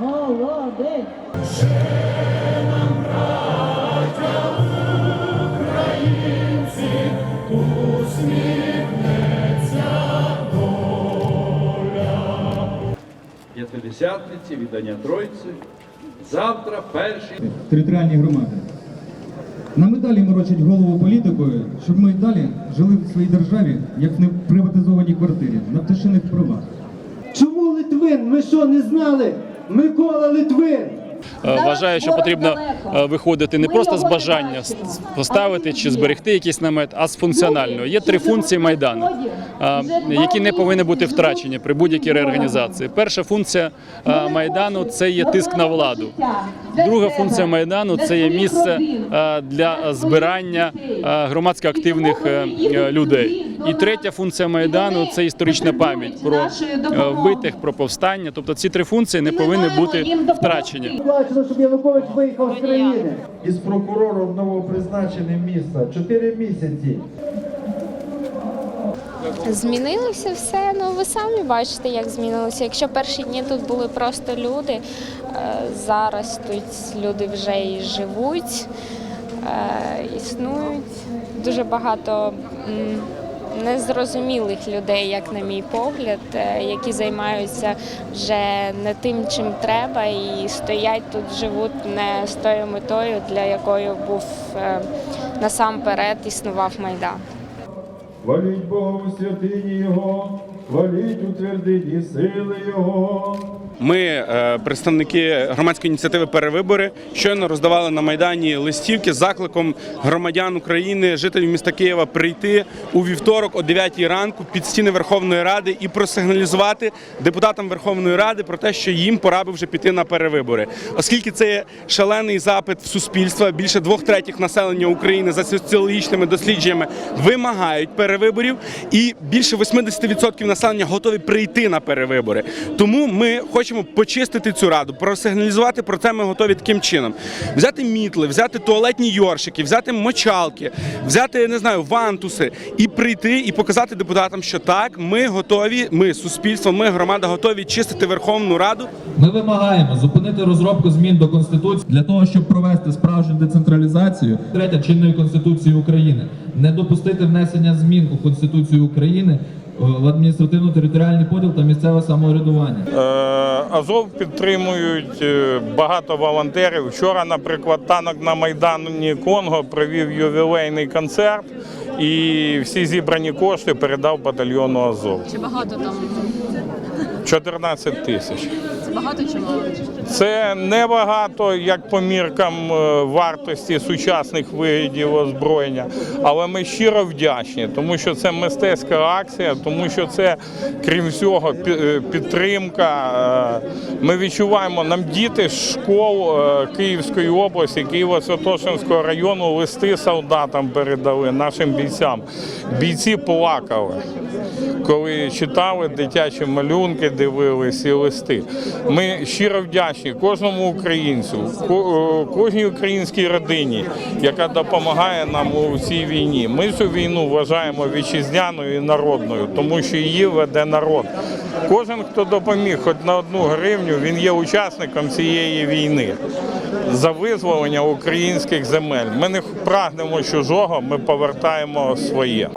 Молодець! Ще нам українці усміхнеться. П'ятидесятниці, віддання Тройці. Завтра перший. Територіальні громади. Нам і далі морочать голову політикою, щоб ми і далі жили в своїй державі, як в неприватизованій квартирі, на пташиних правах. Ми що, не знали? Микола Литвин! Е, Вважаю, що потрібно е, виходити не просто з бажання поставити чи зберегти якийсь намет, а з функціонального. Є три функції майдану, е, які не повинні бути втрачені при будь-якій реорганізації. Перша функція е, майдану це є тиск на владу. Друга функція майдану це є місце для збирання громадсько активних людей. І третя функція майдану це історична пам'ять про вбитих, про повстання. Тобто ці три функції не повинні бути втрачені. Бачили, щоб Янукович виїхав з країни. із прокурором новопризначеним міста 4 місяці. Змінилося все. Ну ви самі бачите, як змінилося. Якщо перші дні тут були просто люди, е, зараз тут люди вже і живуть, е, існують. Дуже багато незрозумілих людей, як на мій погляд, е, які займаються вже не тим, чим треба, і стоять тут, живуть не з тою метою, для якої був е, насамперед існував майдан. Хваліть Бога у святині Його, хваліть у твердині сили Його. Ми, е, представники громадської ініціативи Перевибори, щойно роздавали на майдані листівки з закликом громадян України, жителів міста Києва, прийти у вівторок о 9 ранку під стіни Верховної Ради і просигналізувати депутатам Верховної Ради про те, що їм пора би вже піти на перевибори, оскільки це є шалений запит в суспільства. Більше двох третіх населення України за соціологічними дослідженнями вимагають перевиборів, і більше 80% населення готові прийти на перевибори. Тому ми хочемо почистити цю раду, просигналізувати про це. Ми готові таким чином: взяти мітли, взяти туалетні йоршики, взяти мочалки, взяти не знаю вантуси і прийти і показати депутатам, що так, ми готові. Ми суспільство, ми громада готові чистити Верховну Раду. Ми вимагаємо зупинити розробку змін до конституції для того, щоб провести справжню децентралізацію третя чинної конституції України, не допустити внесення змін у конституцію України в адміністративно-територіальний поділ та місцеве самоврядування. Е, Азов підтримують е, багато волонтерів. Вчора, наприклад, танок на Майдані Конго провів ювілейний концерт і всі зібрані кошти передав батальйону Азов. Чи багато там? 14 тисяч. Це багато чи мало? Це небагато, як по міркам е, вартості сучасних видів озброєння, але ми щиро вдячні, тому що це мистецька акція, тому що це, крім всього, е, підтримка. Е, Ми відчуваємо, нам діти з школ Київської області, Києво-Святошинського району листи солдатам передали, нашим бійцям. Бійці плакали коли читали дитячі малюнки, дивились і листи. Ми щиро вдячні кожному українцю, е, кожній українській родині, яка допомагає нам у цій війні. Ми цю війну вважаємо вітчизняною і народною, тому що її веде народ. Кожен, хто допоміг хоч на одну гривню, він є учасником цієї війни за визволення українських земель. Ми не прагнемо чужого, ми повертаємо своє.